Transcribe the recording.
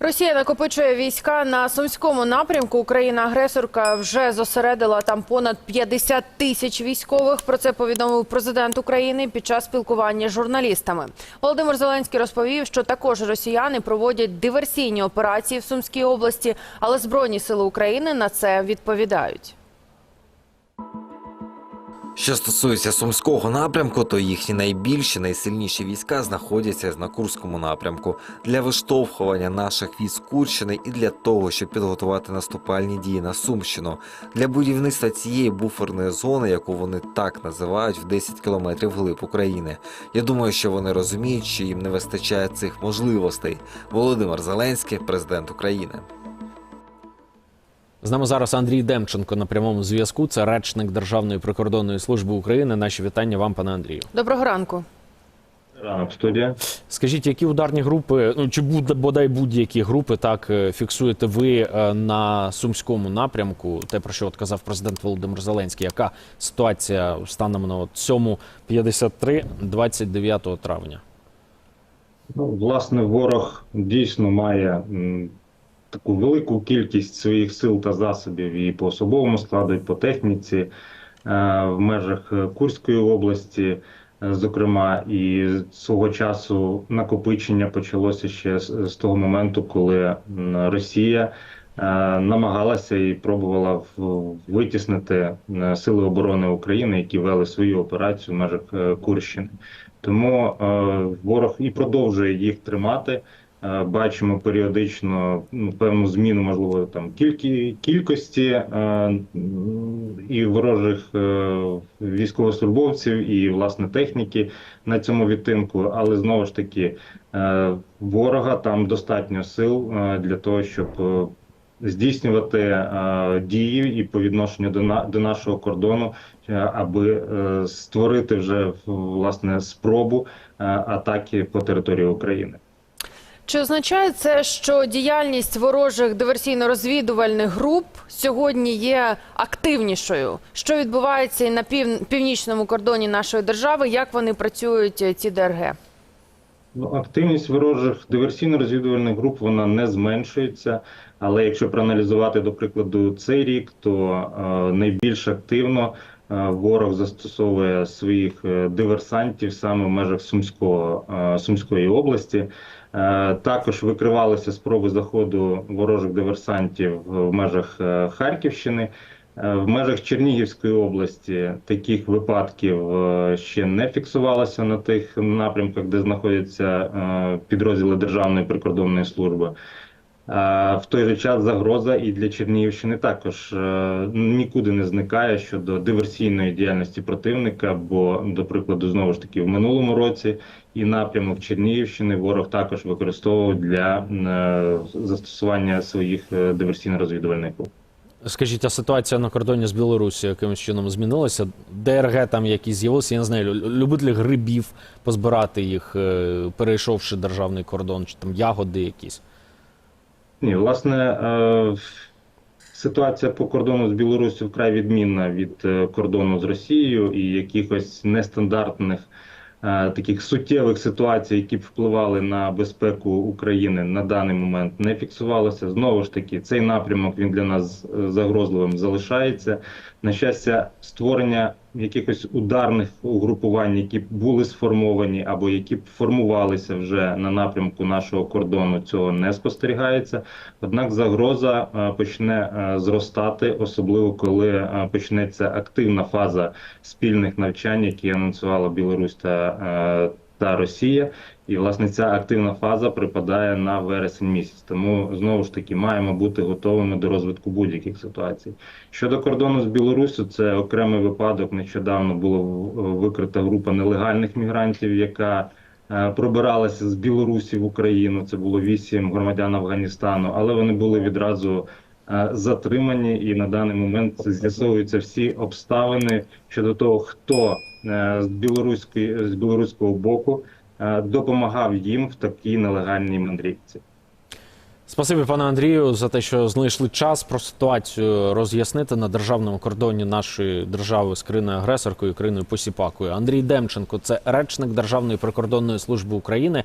Росія накопичує війська на сумському напрямку. Україна-агресорка вже зосередила там понад 50 тисяч військових. Про це повідомив президент України під час спілкування з журналістами. Володимир Зеленський розповів, що також росіяни проводять диверсійні операції в Сумській області, але збройні сили України на це відповідають. Що стосується сумського напрямку, то їхні найбільші, найсильніші війська знаходяться на Курському напрямку для виштовхування наших військ Курщини і для того, щоб підготувати наступальні дії на Сумщину для будівництва цієї буферної зони, яку вони так називають, в 10 кілометрів глиб України. Я думаю, що вони розуміють, що їм не вистачає цих можливостей. Володимир Зеленський, президент України. З нами зараз Андрій Демченко на прямому зв'язку. Це речник Державної прикордонної служби України. Наші вітання вам, пане Андрію. Доброго ранку. Ранок студія. Скажіть, які ударні групи, ну чи буде бодай будь-які групи, так е, фіксуєте ви е, на сумському напрямку? Те про що от казав президент Володимир Зеленський. Яка ситуація станом на от 7.53 29 травня? Ну, власне, ворог дійсно має таку велику кількість своїх сил та засобів і по особовому складу, і по техніці е, в межах е, Курської області. е, Зокрема, і свого часу накопичення почалося ще з, того моменту, коли Росія намагалася і пробувала витіснити сили оборони України, які вели свою операцію в межах Курщини. Тому ворог і продовжує їх тримати. Е, Бачимо періодично ну, певну зміну, можливо, там кількі, кількості е, і ворожих е, військовослужбовців, і власне техніки на цьому відтинку. Але знову ж таки, е, ворога там достатньо сил е, для того, щоб е, здійснювати е, дії і по відношенню до на до нашого кордону, е, аби е, створити вже власне спробу е, атаки по території України. Чи означає це, що діяльність ворожих диверсійно-розвідувальних груп сьогодні є активнішою? Що відбувається на пів... північному кордоні нашої держави? Як вони працюють е, ці ДРГ? Ну, активність ворожих диверсійно-розвідувальних груп вона не зменшується. Але якщо проаналізувати, до прикладу, цей рік, то е, найбільш активно ворог застосовує своїх е, диверсантів саме в межах Сумського, е, Сумської області. Е, також викривалися спроби заходу ворожих диверсантів в межах е, Харківщини. Е, В межах Чернігівської області таких випадків е, ще не фіксувалося на тих напрямках, де знаходяться е, підрозділи Державної прикордонної служби. А В той же час загроза і для Чернігівщини також е, нікуди не зникає щодо диверсійної діяльності противника. Бо, до прикладу, знову ж таки, в минулому році і напрямок Чернігівщини ворог також використовував для е, застосування своїх е, диверсійно-розвідувальних груп. Скажіть, а ситуація на кордоні з Білорусі якимось чином змінилася? ДРГ там якісь з'явилися, я не знаю, лю- любителі грибів позбирати їх, е, перейшовши державний кордон, чи там ягоди якісь. Ні, власне, е, ситуація по кордону з Білоруссю вкрай відмінна від е, кордону з Росією і якихось нестандартних е, таких суттєвих ситуацій, які б впливали на безпеку України на даний момент не фіксувалося. Знову ж таки, цей напрямок він для нас загрозливим залишається. На щастя, створення якихось ударних угрупувань, які були сформовані або які формувалися вже на напрямку нашого кордону, цього не спостерігається. Однак загроза е, почне е, зростати, особливо коли е, почнеться активна фаза спільних навчань, які анонсувала Білорусь та, та Росія. І власне ця активна фаза припадає на вересень місяць. Тому знову ж таки маємо бути готовими до розвитку будь-яких ситуацій. Щодо кордону з Білоруссю, це окремий випадок. Нещодавно було викрита група нелегальних мігрантів, яка е, пробиралася з Білорусі в Україну. Це було вісім громадян Афганістану, але вони були відразу е, затримані, і на даний момент з'ясовуються всі обставини щодо того, хто з білоруської з білоруського боку е, допомагав їм в такій нелегальній мандрівці. Спасибі, пане Андрію, за те, що знайшли час про ситуацію роз'яснити на державному кордоні нашої держави з країною агресоркою, країною посіпакою. Андрій Демченко, це речник Державної прикордонної служби України.